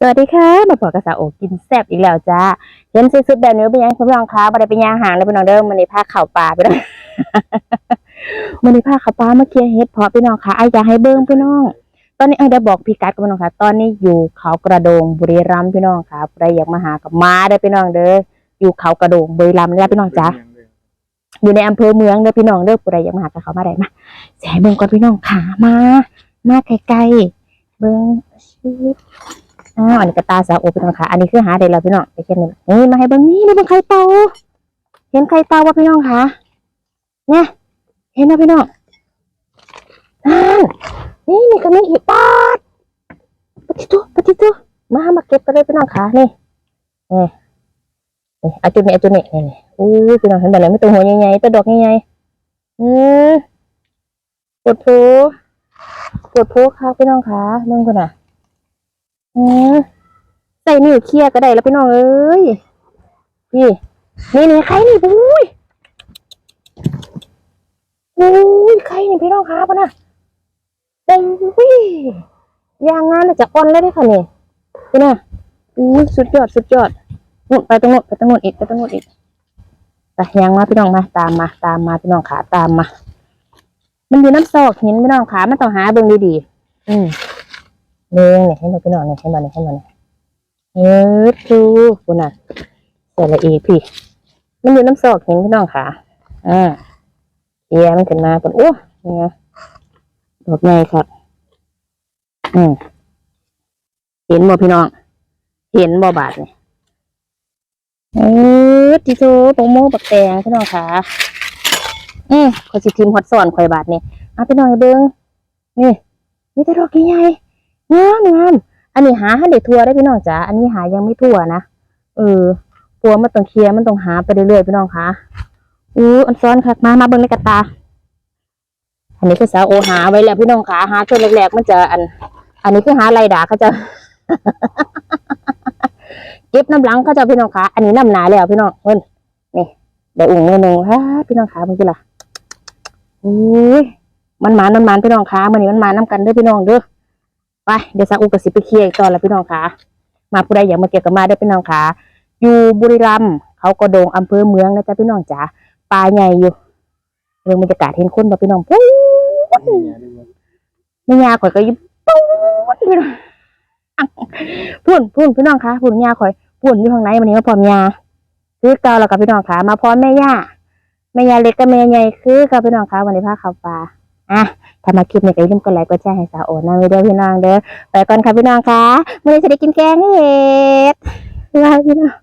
สวัสดีค่ะมาบอกกับสาวโอกินแซ่บอีกแล้วจ้าเห็นสุดๆแบบนี้เป็นยังคุณพี่น้องคะบ่ได้เป็นยางหางเลยพี่น้องเด้อมันในผ้าข่าวปลาพี่น้องมันในผ้าข่าวปลามาเคลียร์เฮ็ดพาะพี่น้องคะไอ้จะให้เบิ้งพี่น้อง ตอนนี้ไอ้ได้บอกพี่กัดกับพี่น้องค่ะ ตอนนี้อยู่เขากระโดงบุรีรัมย์พี่น้องค่ะใครอยากมาหากับมาได้พี่น้องเด้ออยู่เขากระโดงบุรีรัมย์นี่แหละพี่น้องจ้าอยู่ในอำเภอเมืองเด้อพี่น้องเด้อผู้ใดอยากมาหากับเขามาได้มาแสเบิ่งก่อนพี่น้องขามา มาไกลๆเบิ่งชิ อ้าวอันนี้กระตาสาวโอพี่น้องค่ะ อันนี้คือหาได้แล้วพี่น้องไปเช่นนี้นี่มาให้เบิ่งนี่มาเบิ่งไข่เต่าเห็นไข่เต่าว่าพี่น้องคะเนี่ยเห็นนะพี่น้องนั่นนี่นี่ก็มีหีบปาดปฏิทุปฏิทุมามาเก็บกันเลยพี่น้องค่ะนี่นี่นี่อาจุดนี้เอาจุดนี้นี่นี่อู้พี่น้องเห็นแบบไหนไม่ตัวหัวใหญ่ๆตัวดอกใหญ่ๆอืมปวดโผปวดโผค่ะพี่น้องค่ะเบิ่งกันน่ะ ใส่นิ้วเคลียก็ได้แล้วพี่น้องเอ้ยนี่นี่นี่ใครนี่บุ้ยบุ้ยใครนี่พี่น้องคะปะนะบุ้ยยางงานจะอ่อนเลยเด้ค่ะนี่พี่นะอุ้ยสุดยอดสุดยอดนู่นไปตรงนู้นไปตรงนู้นอีกไปตรงนู้นอีกไปยางมาพี่น้องมาตามมาตามมาพี่น้องขาตามมา มันอยู่น้ำซอกหินพี่น้องขามันต้องหาเบิ่งดีๆอืม เน่เนี่ยให้เราไปนอนเนี่ยให้มาเนี่ยให้มาเนี่ยเฮ้ยดูคุณน่ะแต่ละเอพี่ มันอยู่น้ำซอกเห็นพี่น้องค่ะอ่าเอียมันขึ้นมาก่อนโอ้เนี่ยดอกใหญ่ครับอืมเห็นบ่พี่น้อง เห็นบ่บาทเนี่ยเออติโตตงโมบักแตงพี่น้องค่ะอืมขอสิทีมฮอตสอนข่อยบาทนี่เอาไปหน่อยเบิ้งนี่นี่แต่ดอกใหญ่ งามงามอันนี้หาให้เด็ดทัวได้พี่น้องจ๋าอันนี้หายังไม่ทั่วนะเออปัวมันต้องเคลียร์มันต้องหาไปเรื่อยๆพี่น้องคะอู้อันซ้อนค่ะมามาเบิ่งในกระตา อันนี้คือสาวโอหาไว้แล้วพี่น้องขาหาตัวแรกๆมันจะอัน อันนี้คือหาไรด่าเขาจะเก็บน้ำหลังเขาจะพี่น้องขาอันนี้น้ำหนาแล้วพี่น้องเพิ่นนี่เดี๋ยวอุ่งนื้อหนึ่งฮะพี่น้องขาเมื่อกี้ล่ะอุ้ยมันหมานมันหมานพี่น้องขามันนี่มันหมานน้ำกันด้อพี่น้องเด้อ ไปเดี๋ยวซาอุกสิไปเคลียร์อีกตอนแล้วพี่น้องคะมาผู้ใดอยากมาเกี่ยวกับมาได้พี่น้องคะอยู่บุรีรัมย์เขากระโดงอำเภอเมืองนะจ๊ะพี่น้องจ๋าปลาใหญ่อยู่เรื่องบรรยากาศเห็นคนบ่พี่น้องปุ๊บไม่ยาข่อยก็ยิบปุ๊บพี่น้องพุ่นพุ่นพี่น้องคะพุ่นยาข่อยพุ่นอยู่ข้างในวันนี้มาพร้อมยาคือเก่าแล้วกับพี่น้องคะมาพร้อมแม่ย่าแม่ยาเล็กกับแม่ใหญ่คือกับพี่น้องคะวันนี้พาเขาปลาอะ ถ้ามาคลิปนี้ก็อย่าลืมกดไลค์กดแชร์ให้สาวโอนนะไว้ด้พี่น้องเด้อไปก่อนค่ะพี่น้องค่ะมื่อนี้จะได้กินแกงเห็ดบ๊ายบายพี่น้อง